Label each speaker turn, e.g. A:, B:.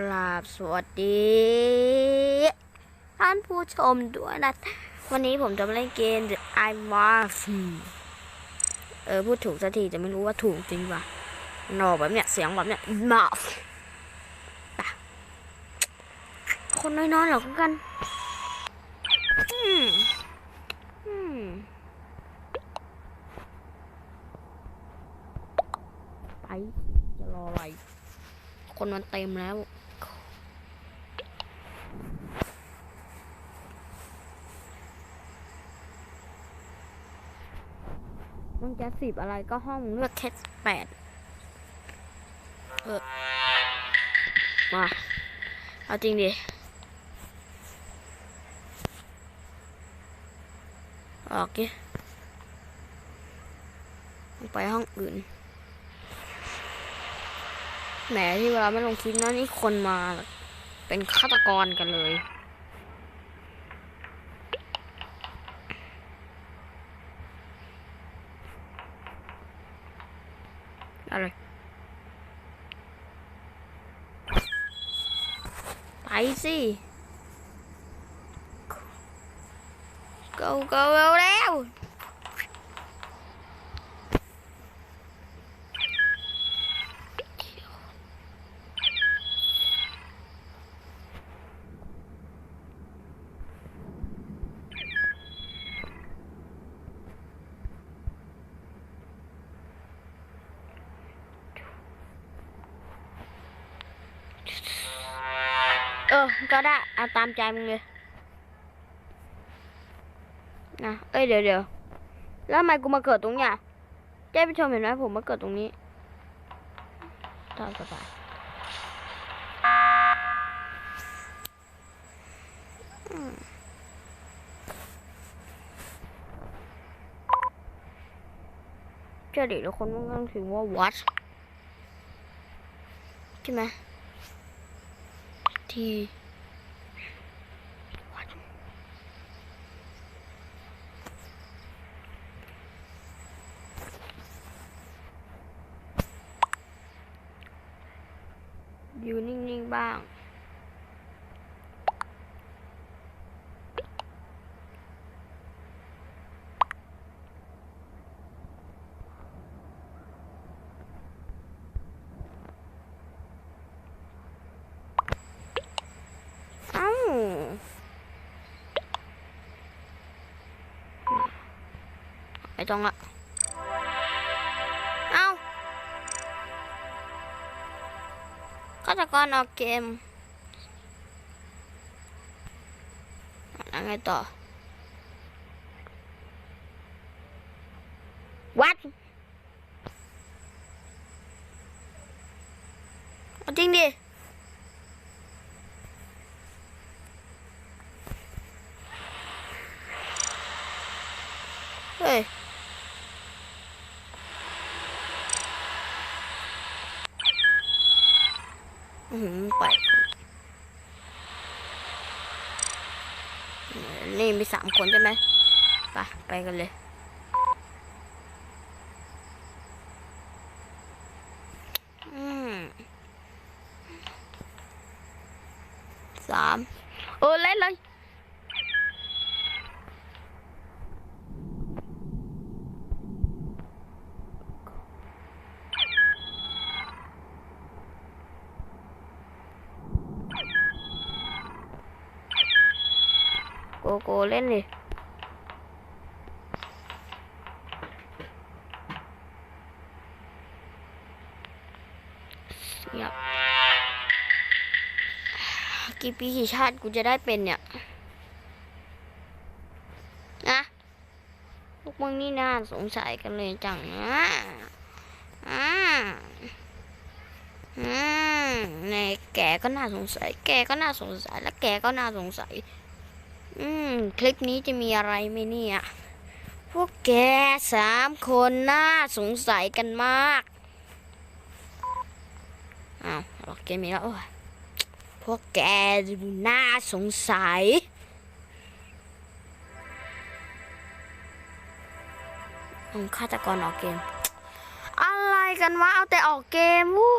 A: วัสดี ท่านผู้ชมด้วยนะ วันนี้ผมจะมาเล่นเกม The I w a s เออ พูดถูกสักทีจะไม่รู้ว่าถูกจริงป่ะหนอแบบเนี้ย เสียงแบบเนี้ยมาปคนน้อยๆหรอกกันอืมอืมไปจะรออะไรคนมันเต็มแล้ว มึงจะสิบอะไรก็ห้องมึงเลือกแค่แปดเออมา เอาจริงดิออกดิไปห้องอื่นแหมที่เวลาไม่ลงคลิปนะนี่คนมา เป็นฆาตกรกันเลย อะไรไปสิ go go go แล้ว เออ ก็ได้เอาตามใจมึงเลยนะเอ้ยเดี๋ยวเดี๋ยวแล้วทำไมกูมาเกิดตรงเนี้ยเจ้ผู้ชมเห็นไหมผมมาเกิดตรงนี้ตามสบายอืมเจ้าเด็กแล้วคนมันต้องถึงว่า what ใช่ไหม ทีอยู่นิ่ง ๆ บ้าง เอ้า ไม่ต้องละเอ้าฆาตกรอ อืมไงต่อวัดเอาจริงดิเฮ้ยอือหือไปนี่มีสามคนใช่ไหมไปไปกันเลย อืมสามโออเล่นเลย โกโกเล่นดิเงียบกี่ปีกี่ชาติกูจะได้เป็นเนี่ยนะพวกมึงนี่น่าสงสัยกันเลยจังนะอ่าอืมในแกก็น่าสงสัย แกก็น่าสงสัย และแกก็น่าสงสัย อืม คลิปนี้จะมีอะไรไหมเนี่ย พวกแกสามคนน่าสงสัยกันมาก อ้าวหลอกเกมอีกแล้วพวกแกน่าสงสัยอืมฆาตกรออกเกม อะไรกันวะ เอาแต่ออกเกมวู้